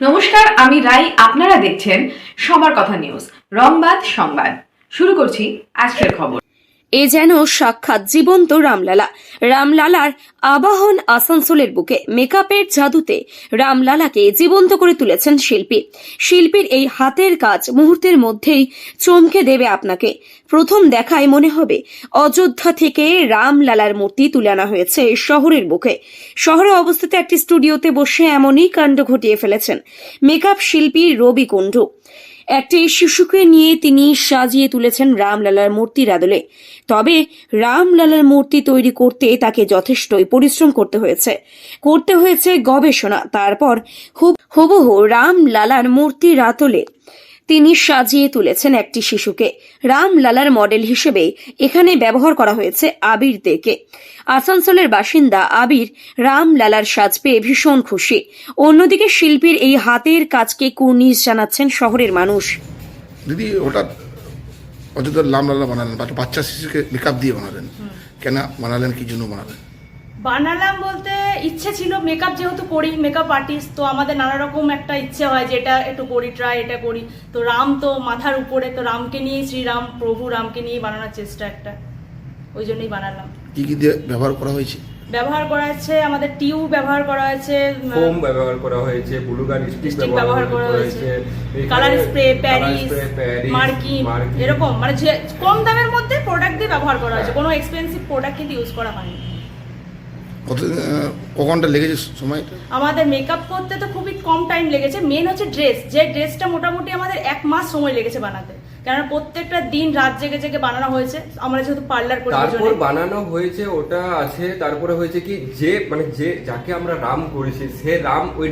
নমস্কার আমি রাই আপনারা দেখছেন সবার কথা নিউজ রংবাদ সংবাদ। শুরু করছি আজকের খবর। এ যেন সাক্ষাৎ জীবন্ত রামলালা। রামলালার আবাহন আসানসোলের বুকে মেকআপের জাদুতে রামলালাকে জীবন্ত করে তুলেছেন শিল্পী। শিল্পীর এই হাতের কাজ মুহূর্তের মধ্যেই চমকে দেবে আপনাকে। প্রথম দেখায় মনে হবে, অযোধ্যা থেকে রামলালার মূর্তি তুলে আনা হয়েছে শহরের বুকে। শহরে অবস্থিত একটি স্টুডিওতে বসে এমনই কাণ্ড ঘটিয়ে ফেলেছেন মেকআপ শিল্পী রবি কুণ্ডু। একটি শিশুকে নিয়ে তিনি সাজিয়ে তুলেছেন রামলালার মূর্তির আদলে। তবে রামলালার মূর্তি তৈরি করতে তাকে যথেষ্টই পরিশ্রম করতে হয়েছে। করতে হয়েছে গবেষণা, তারপর হুব হুবহু রামলালার মূর্তির আতলে তিনি সাজিয়ে তুলেছেন একটি শিশুকে। রামলালার মডেল হিসেবে এখানে ব্যবহার করা হয়েছে আবির দেকে। আসানসোলের বাসিন্দা আবির রামলালার সাজ পেয়ে ভীষণ খুশি। অন্যদিকে শিল্পীর এই হাতের কাজকে কুর্নিশ জানাচ্ছেন শহরের মানুষ। দিদি হঠাৎ অযোধ্যার লামলালা বানালেন বাচ্চা শিশুকে মেকআপ দিয়ে বানালেন। কেন বানালেন কি জন্য বানালেন? বানালাম বলতে ইচ্ছে ছিল মেকআপ যেহেতু করি মেকআপ আর্টিস্ট তো আমাদের নানা রকম একটা ইচ্ছে হয় যে এটা একটু করি ট্রাই এটা করি। তো রাম তো মাথার উপরে তো রামকে নিয়ে শ্রীরাম প্রভু রামকে নিয়ে বানানোর চেষ্টা একটা। ওই জন্যই বানালাম। কি কি দিয়ে ব্যবহার করা হয়েছে? ব্যবহার করা হয়েছে আমাদের টিউব ব্যবহার করা হয়েছে ফোম ব্যবহার করা হয়েছে ব্লু ব্লুগার স্টিক ব্যবহার করা হয়েছে কালার স্প্রে প্যারিস মার্কিন। এরকম। মানে যে কম দামের মধ্যে প্রোডাক্ট দিয়ে ব্যবহার করা হয়েছে। কোনো এক্সপেন্সিভ প্রোডাক্ট কিন্তু ইউজ করা হয়নি। কত লেগেছে সময়টা আমাদের মেকআপ করতে তো খুবই কম টাইম লেগেছে। মেন হচ্ছে ড্রেস যে ড্রেসটা মোটামুটি আমাদের এক মাস সময় লেগেছে বানাতে। কেননা প্রত্যেকটা দিন রাত জেগে জেগে বানানো হয়েছে। আমরা যেহেতু পার্লার করি তারপর বানানো হয়েছে ওটা আছে। তারপরে হয়েছে কি যে মানে যে যাকে আমরা রাম করেছি সে রাম ওই